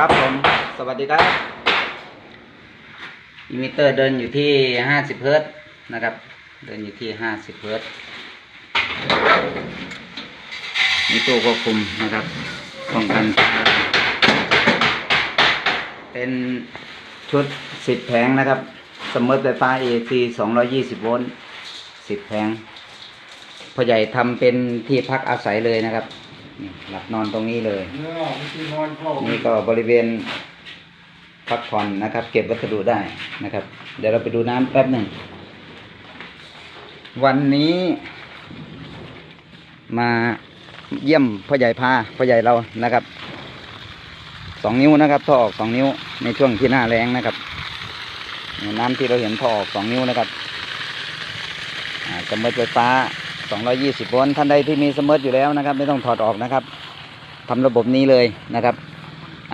ครับผม สวัสดีครับอิมิเตอร์เดินอยู่ที่ห้าสิบเฮิร์ตนะครับ เดินอยู่ที่ห้าสิบเฮิร์ตมีตู้ควบคุมนะครับป้องกัน เป็นชุดสิบแผงนะครับ สมมติไฟฟ้า AC สองร้อยี่สิบโวลต์สิบแผงพ่อใหญ่ทำเป็นที่พักอาศัยเลยนะครับ นี่หลับนอนตรงนี้เลยเนื้อวิธีนอนเข้านี่ก็บริเวณพักผ่อนนะครับ เก็บวัสดุได้นะครับ เดี๋ยวเราไปดูน้ำแป๊บหนึ่ง วันนี้มาเยี่ยมพ่อใหญ่พาพ่อใหญ่เรานะครับสองนิ้วนะครับท่อออกสองนิ้วในช่วงที่หน้าแรงนะครับนี่น้ำที่เราเห็นท่อออกสองนิ้วนะครับอ่าสมมติไฟฟ้า 220โวลต์ท่านใดที่มีสมมติอยู่แล้วนะครับ ไม่ต้องถอดออกนะครับทำระบบนี้เลยนะครับ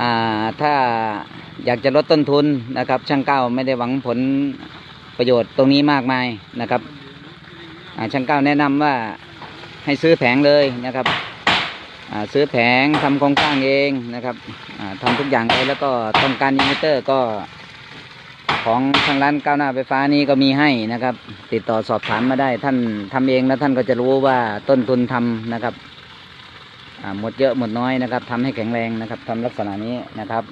อ่าถ้าอยากจะลดต้นทุนนะครับ ช่างเก้าไม่ได้หวังผลประโยชน์ตรงนี้มากมายนะครับช่างเก้าแนะนำว่าให้ซื้อแผงเลยนะครับซื้อแผงทำโครงสร้างเองนะครับอ่าทำทุกอย่างเลยแล้วก็ต้องการอินเวอร์เตอร์ก็ ของทางร้านก้าวหน้าไฟฟ้านี้ก็มีให้นะครับ ติดต่อสอบถามมาได้ท่านทำเองแล้วท่านก็จะรู้ว่าต้นทุนทำนะครับอ่าหมดเยอะหมดน้อยนะครับทำให้แข็งแรงนะครับทำลักษณะนี้นะครับ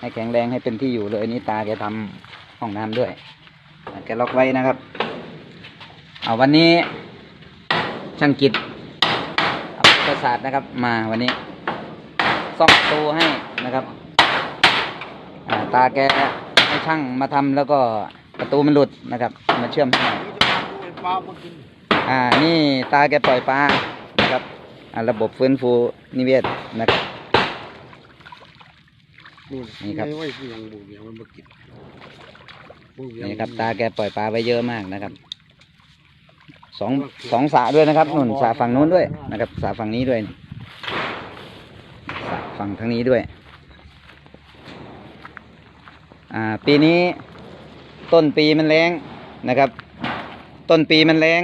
ให้แข็งแรงให้เป็นที่อยู่เลยนี่ตาแกทำห้องน้ำด้วยแกล็อกไว้นะครับเอาวันนี้ช่างกิจประสาทนะครับ มาวันนี้ซ่อมประตูให้นะครับตาแก ให้ช่างมาทำแล้วก็ประตูมันหลุดนะครับ มาเชื่อมให้เป็นปลามากินอ่านี่ตาแกปล่อยปลานะครับอ่าระบบฟื้นฟูนิเวศนะครับนี่ครับนี่ครับ ตาแกปล่อยปลาไว้เยอะมากนะครับสองสองสระด้วยนะครับนุ่นสระฝั่งนู้นด้วยนะครับสระฝั่งนี้ด้วยสระฝั่งทางนี้ด้วย อ่าปีนี้ต้นปีมันแรงนะครับ ต้นปีมันแรง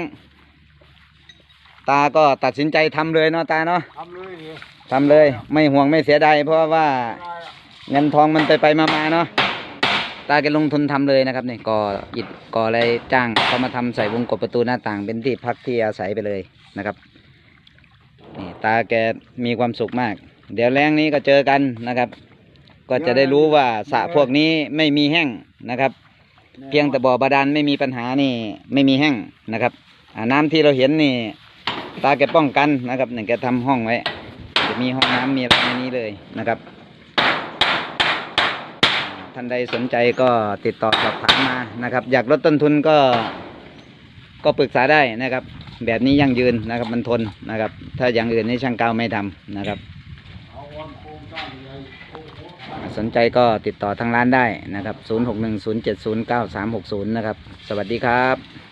ตาก็ตัดสินใจทำเลยเนาะตาเนาะทำเลยเนี่ยทำเลย ไม่ห่วงไม่เสียดายเพราะว่าเงินทองมันไปไปมามาๆเนาะตาแกลงทุนทำเลยนะครับนี่ก่ออิฐก่ออะไรจ้างเขามาทำใส่วงกบประตูหน้าต่างเป็นที่พักที่อาศัยไปเลยนะครับนี่ตาแกมีความสุขมาก เดี๋ยวแรงนี้ก็เจอกันนะครับ ก็จะได้รู้ว่าสระพวกนี้ไม่มีแห้งนะครับ เพียงแต่บ่อบาดาลไม่มีปัญหานี่ไม่มีแห้งนะครับอ่าน้ำที่เราเห็นนี่ ตาแกป้องกันนะครับหนึ่งแกทำห้องไว้จะมีห้องน้ำมีอะไรในนี้เลยนะครับอ่าท่านใดสนใจก็ติดต่อสอบถามมานะครับ อยากลดต้นทุนก็ ก็ปรึกษาได้นะครับ แบบนี้ยั่งยืนนะครับ มันทนนะครับ ถ้าอย่างอื่นนี่ช่างเก้าไม่ทำนะครับ สนใจก็ติดต่อทางร้านได้นะครับ 0610709360 นะครับ สวัสดีครับ